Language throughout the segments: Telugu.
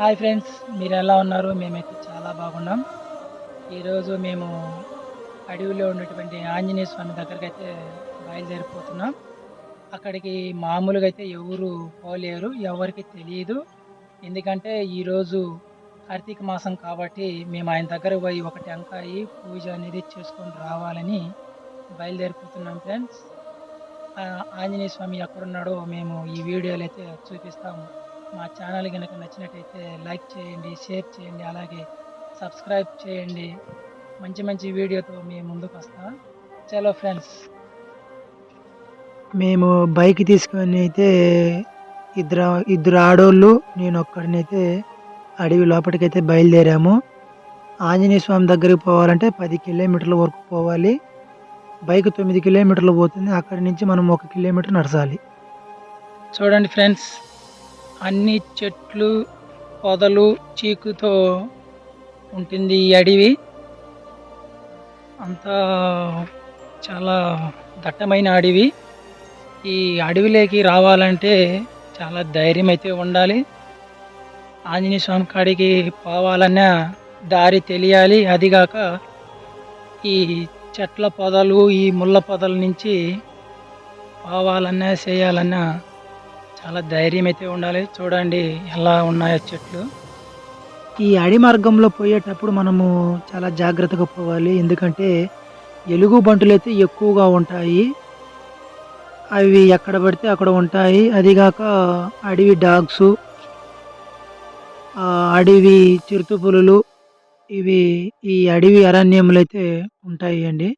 హాయ్ ఫ్రెండ్స్ మీరు ఎలా ఉన్నారు? మేమైతే చాలా బాగున్నాం. ఈరోజు మేము అడవిలో ఉన్నటువంటి ఆంజనేయ స్వామి దగ్గరికి అయితే బయలుదేరిపోతున్నాం. అక్కడికి మామూలుగా అయితే ఎవరు పోలేరు ఎవరికి తెలియదు ఎందుకంటే ఈరోజు కార్తీక మాసం కాబట్టి మేము ఆయన దగ్గర పోయి ఒక టెంకాయ పూజ అనేది చేసుకొని రావాలని బయలుదేరిపోతున్నాం ఫ్రెండ్స్. ఆంజనేయ స్వామి ఎక్కడున్నాడో మేము ఈ వీడియోలో అయితే చూపిస్తాము. మా ఛానల్ కనుక నచ్చినట్టయితే లైక్ చేయండి షేర్ చేయండి అలాగే సబ్స్క్రైబ్ చేయండి. మంచి మంచి వీడియోతో మేము ముందుకు వస్తాం. చలో ఫ్రెండ్స్ మేము బైక్ తీసుకొని అయితే ఇద్దరు ఇద్దరు ఆడోళ్ళు నేను ఒక్కడినైతే అడవి లోపలికైతే బయలుదేరాము. ఆంజనేయ స్వామి దగ్గరికి పోవాలంటే పది కిలోమీటర్ల వరకు పోవాలి. బైక్ తొమ్మిది కిలోమీటర్లు పోతుంది. అక్కడి నుంచి మనం ఒక కిలోమీటర్ నడచాలి. చూడండి ఫ్రెండ్స్ అన్ని చెట్లు పొదలు చీకుతో ఉంటుంది ఈ అడవి. అంతా చాలా దట్టమైన అడవి. ఈ అడవిలోకి రావాలంటే చాలా ధైర్యం అయితే ఉండాలి. ఆంజనేయ స్వామి కాడికి పోవాలన్నా దారి తెలియాలి. అదిగాక ఈ చెట్ల పొదలు ఈ ముళ్ళ పొదల నుంచి పోవాలన్నా చేయాలన్నా చాలా ధైర్యం అయితే ఉండాలి. చూడండి ఎలా ఉన్నాయో చెట్లు. ఈ అడి మార్గంలో పోయేటప్పుడు మనము చాలా జాగ్రత్తగా పోవాలి. ఎందుకంటే ఎలుగు బంటులు అయితే ఎక్కువగా ఉంటాయి. అవి ఎక్కడ పడితే అక్కడ ఉంటాయి. అదిగాక అడవి డాగ్స్ అడవి చిరుతపులులు ఇవి ఈ అడవి అరణ్యములు అయితే ఉంటాయి అండి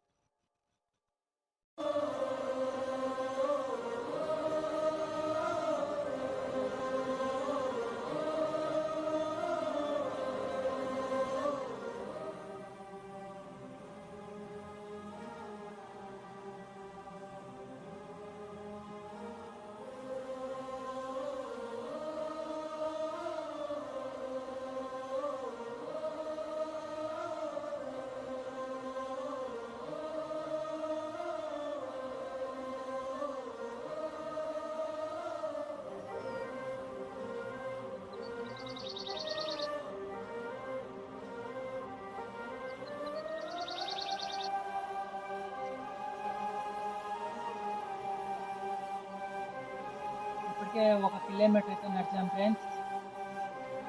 అయితే ఒక కిలోమీటర్ అయితే నడిచాం ఫ్రెండ్స్.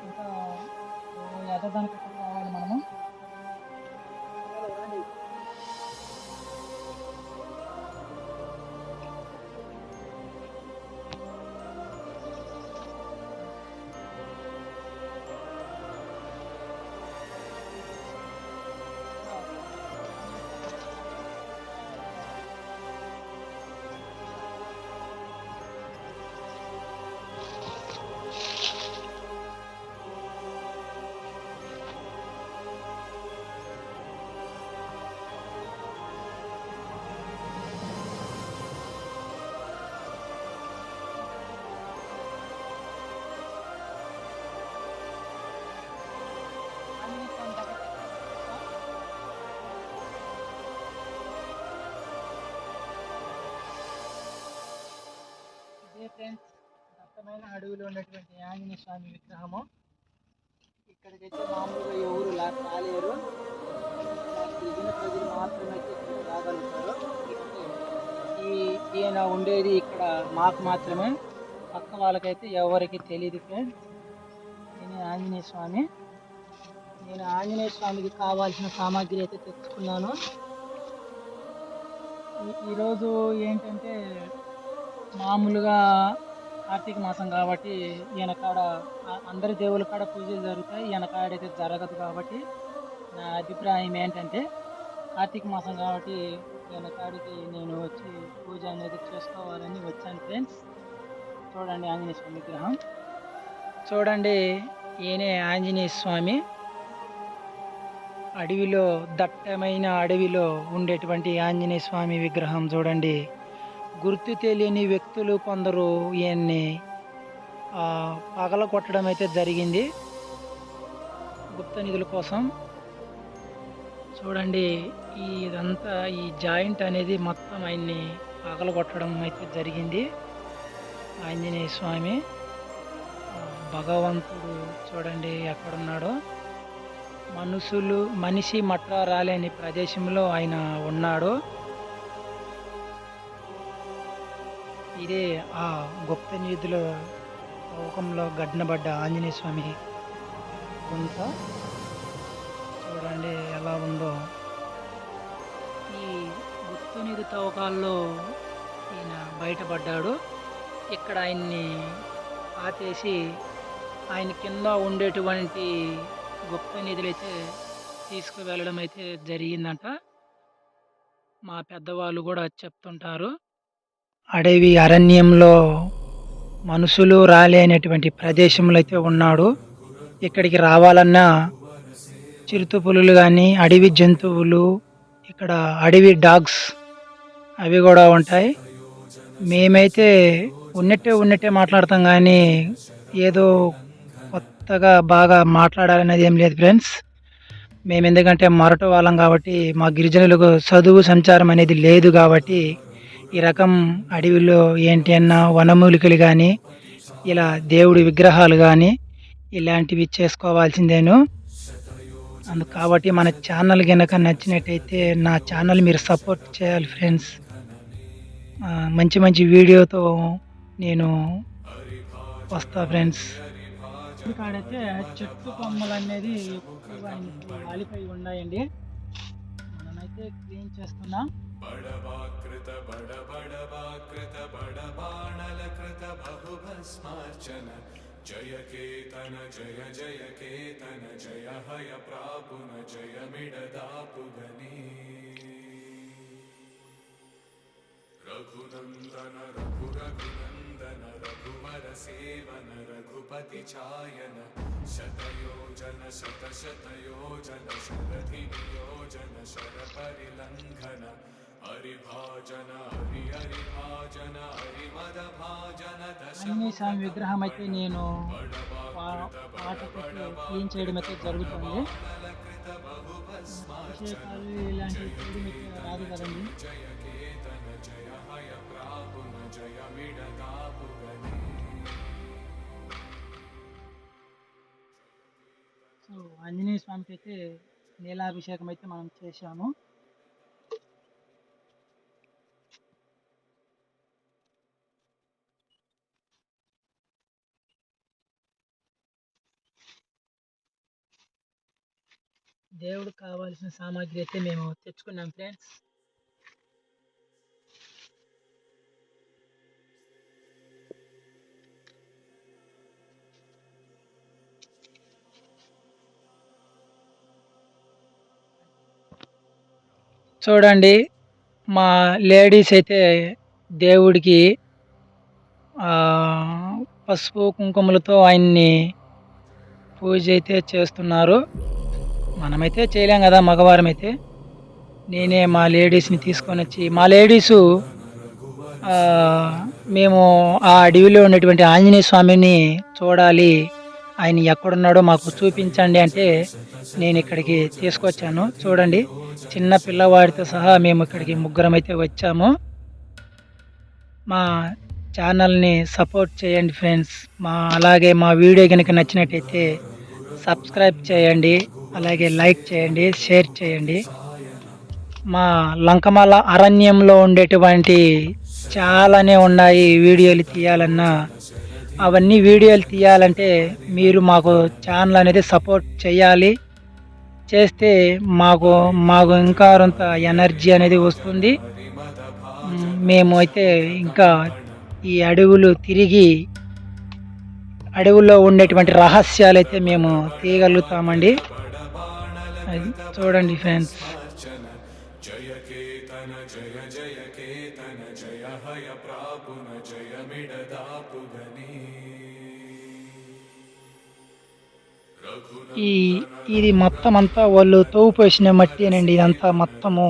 ఇంకా ఎదదానికి దట్టమైన అడవిలో ఉన్నటువంటి ఆంజనేయ స్వామి విగ్రహము. ఇక్కడికైతే మామూలుగా ఎవరు లా రాలేరు. గిరిజన ప్రజలు మాత్రమే అయితే రాగలుగుతారు. ఈ ఈయన ఉండేది ఇక్కడ మాకు మాత్రమే. పక్క వాళ్ళకైతే ఎవరికి తెలియదు ఫ్రెండ్స్ నేను ఆంజనేయ స్వామి. నేను ఆంజనేయ స్వామికి కావాల్సిన సామాగ్రి అయితే తెచ్చుకున్నాను. ఈరోజు ఏంటంటే మామూలుగా కార్తీక మాసం కాబట్టి ఈయన కాడ అందరి దేవుల కాడ పూజలు జరుగుతాయి ఈయన అయితే జరగదు కాబట్టి నా అభిప్రాయం ఏంటంటే కార్తీక మాసం కాబట్టి ఈయన కాడికి నేను వచ్చి పూజ అనేది చేసుకోవాలని వచ్చాను ఫ్రెండ్స్. చూడండి ఆంజనేయ స్వామి విగ్రహం. చూడండి ఈయనే ఆంజనేయ స్వామి. అడవిలో దట్టమైన అడవిలో ఉండేటువంటి ఆంజనేయ స్వామి విగ్రహం చూడండి. గుర్తు తెలియని వ్యక్తులు కొందరు ఈయన్ని పగల కొట్టడం అయితే జరిగింది. గుప్త నిధుల కోసం. చూడండి ఈ ఇదంతా ఈ జాయింట్ అనేది మొత్తం ఆయన్ని పగల కొట్టడం అయితే జరిగింది. ఆంజనేయ స్వామి భగవంతుడు చూడండి ఎక్కడున్నాడో. మనుషులు మనిషి మట్ట రాలేని ప్రదేశంలో ఆయన ఉన్నాడు. ఇదే ఆ గుప్త నిధుల లోకంలో గడ్డనబడ్డ ఆంజనేయ స్వామి గుంత చూడండి ఎలా ఉందో. ఈ గుప్త నిధి తవ్వకాల్లో ఈయన బయటపడ్డాడు. ఇక్కడ ఆయన్ని ఆపేసి ఆయన కింద ఉండేటువంటి గుప్త నిధులైతే తీసుకువెళ్ళడం అయితే జరిగిందంట. మా పెద్దవాళ్ళు కూడా చెప్తుంటారు. అడవి అరణ్యంలో మనుషులు రాలేనటువంటి ప్రదేశంలో అయితే ఉన్నాడు. ఇక్కడికి రావాలన్నా చిరుత పులులు కానీ అడవి జంతువులు ఇక్కడ అడవి డాగ్స్ అవి కూడా ఉంటాయి. మేమైతే ఉన్నట్టే ఉన్నట్టే మాట్లాడతాం కానీ ఏదో కొత్తగా బాగా మాట్లాడాలనేది ఏం లేదు ఫ్రెండ్స్. మేము ఎందుకంటే మరట వాళ్ళం కాబట్టి మా గిరిజనులకు చదువు సంచారం అనేది లేదు కాబట్టి ఈ రకం అడవిలో ఏంటి అన్న వనమూలికలు కానీ ఇలా దేవుడి విగ్రహాలు కానీ ఇలాంటివి చేసుకోవాల్సిందేను. అందు కాబట్టి మన ఛానల్ కనుక నచ్చినట్టయితే నా ఛానల్ మీరు సపోర్ట్ చేయాలి ఫ్రెండ్స్. మంచి మంచి వీడియోతో నేను వస్తా ఫ్రెండ్స్. ఇక్కడైతే చెట్టు కొమ్మలు అనేది ఎక్కువ వాలిపోయి ఉన్నాయండి. మనమైతే క్లీన్ చేస్తున్నాం. బడబాకృత బడబడబాకృత బడబాణలకృత బహుభస్మార్చన జయ కేతన జయ జయ కేతన జయ హయ ప్రాపున జయమిడదాపుగనే రఘునందన రఘు రఘునందన రఘువర సేవన రఘుపతి ఛాయన శతయోజన శత శతయోజన శరధి నియోజన శర పరిలంఘన స్వామి విగ్రహం అయితే నేను క్లీన్ చేయడం అయితే జరుగుతుంది. రాదు కదండి. సో ఆంజనేయ స్వామికి అయితే నీలాభిషేకం అయితే మనం చేశాము. దేవుడు కావాల్సిన సామాగ్రి అయితే మేము తెచ్చుకున్నాం ఫ్రెండ్స్ చూడండి మా లేడీస్ అయితే దేవుడికి పసుపు కుంకుమలతో ఆయన్ని పూజ అయితే చేస్తున్నారు. మనమైతే చేయలేం కదా మగవారం అయితే నేనే మా లేడీస్ని తీసుకొని వచ్చి మా లేడీసు మేము ఆ అడవిలో ఉన్నటువంటి ఆంజనేయ స్వామిని చూడాలి. ఆయన ఎక్కడున్నాడో మాకు చూపించండి అంటే నేను ఇక్కడికి తీసుకొచ్చాను. చూడండి చిన్న పిల్లవాడితో సహా మేము ఇక్కడికి ముగ్గురం అయితే వచ్చాము. మా ఛానల్ని సపోర్ట్ చేయండి ఫ్రెండ్స్. మా అలాగే మా వీడియో కనుక నచ్చినట్టయితే సబ్స్క్రైబ్ చేయండి. అలాగే లైక్ చేయండి షేర్ చేయండి. మా లంకమాల అరణ్యంలో ఉండేటువంటి చాలానే ఉన్నాయి వీడియోలు తీయాలన్నా. అవన్నీ వీడియోలు తీయాలంటే మీరు మాకు ఛానల్ అనేది సపోర్ట్ చేయాలి. చేస్తే మాకు మాకు ఇంకా కొంత ఎనర్జీ అనేది వస్తుంది. మేము అయితే ఇంకా ఈ అడవులు తిరిగి అడవుల్లో ఉండేటువంటి రహస్యాలు అయితే మేము తీయగలుగుతామండి. అది చూడండి ఫ్యాన్స్ జయ కేతన జయ జయ కేతన జయ హయ ప్రాపున జయ మిడదాపుగని ఈ ఇది మొత్తం అంతా వాళ్ళు తోపు వేసిన మట్టి అనండి. ఇదంతా మొత్తము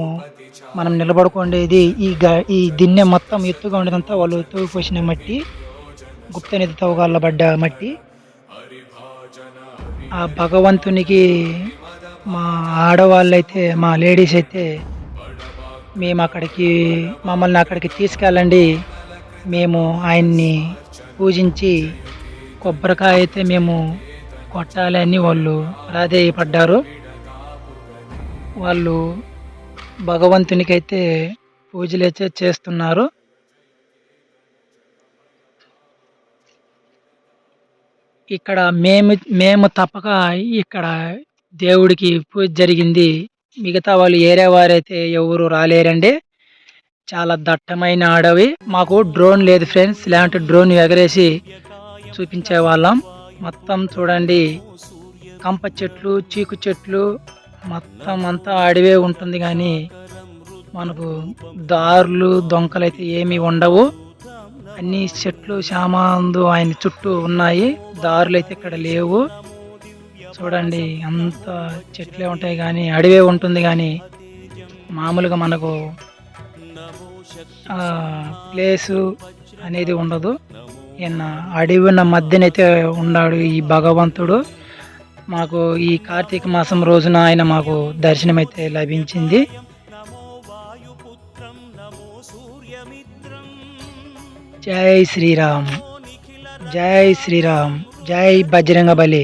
మనం నిలబడుకుండేది. ఈ గ ఈ దిన్నె మొత్తం ఎత్తుగా ఉండేదంతా వాళ్ళు తోపు వేసిన మట్టి గుప్త నిధి తవ్వగలబడ్డ మట్టి. ఆ భగవంతునికి మా ఆడవాళ్ళైతే మా లేడీస్ అయితే మేము అక్కడికి మమ్మల్ని అక్కడికి తీసుకెళ్ళండి. మేము ఆయన్ని పూజించి కొబ్బరికాయ అయితే మేము కొట్టాలి అని వాళ్ళు ప్రాధేయపడ్డారు వాళ్ళు భగవంతునికి అయితే పూజలు అయితే చేస్తున్నారు. ఇక్కడ మేము మేము తప్పక ఇక్కడ దేవుడికి పూజ జరిగింది. మిగతా వాళ్ళు ఏరే వారైతే ఎవరు రాలేరండి. చాలా దట్టమైన అడవి. మాకు డ్రోన్ లేదు ఫ్రెండ్స్. ఇలాంటి డ్రోన్ ఎగరేసి చూపించే వాళ్ళం. మొత్తం చూడండి. కంప చెట్లు చీకు చెట్లు మొత్తం అంతా అడవే ఉంటుంది కానీ మనకు దారులు దొంకలు అయితే ఏమీ ఉండవు. అన్ని చెట్లు శామాందు ఆయన చుట్టూ ఉన్నాయి. దారులు అయితే ఇక్కడ లేవు. చూడండి అంత చెట్లే ఉంటాయి కానీ అడవే ఉంటుంది కానీ మామూలుగా మనకు ప్లేసు అనేది ఉండదు. ఈయన అడవి ఉన్న మధ్యనైతే ఉన్నాడు ఈ భగవంతుడు. మాకు ఈ కార్తీక మాసం రోజున ఆయన మాకు దర్శనం అయితే లభించింది. జై శ్రీరామ్. జై శ్రీరామ్. జై బజరంగ బలి.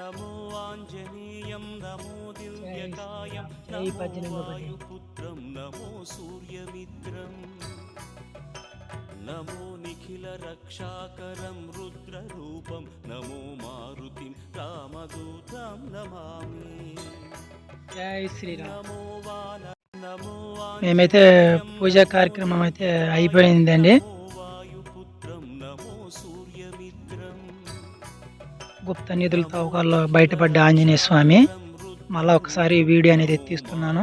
నమో ఆంజనేయం నమో దివ్యకాయం నమో వాయుపుత్రం నమో సూర్యమిత్రం. నమో నిఖిల రక్షాకరం రుద్రరూపం నమో మారుతిం రామదూతం నమామి. జై శ్రీరామ్. నమో వాన నమో మేమైతే పూజా కార్యక్రమం అయితే అయిపోయిందండి. గుప్త నిధుల తవ్వకాల్లో బయటపడ్డ ఆంజనేయ స్వామి. మళ్ళా ఒకసారి వీడియో అనేది తీస్తున్నాను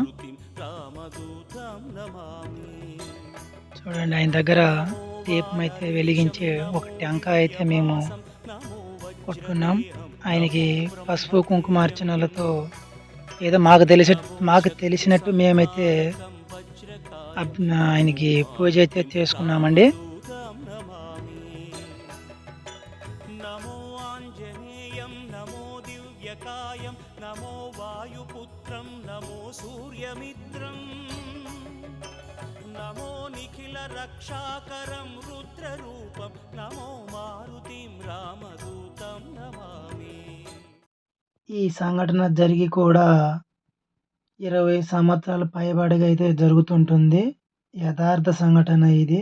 చూడండి ఆయన దగ్గర దీపం అయితే వెలిగించే ఒక టెంకా అయితే మేము కొట్టుకున్నాం ఆయనకి పసుపు కుంకుమార్చనలతో ఏదో మాకు తెలిసి మాకు తెలిసినట్టు మేమైతే ఆయనకి పూజ అయితే చేసుకున్నామండి. नमो दिव्यकायं नमो वायुपुत्रं नमो सूर्यमित्रम् नमो निखिलरक्षाकरं रुद्ररूपं नमो मारुतिं रामदूतं नमामि ఈ సంఘటన జరిగి కూడా ఇరవై సంవత్సరాల పైబడిగా అయితే జరుగుతుంటుంది యథార్థ సంఘటన ఇది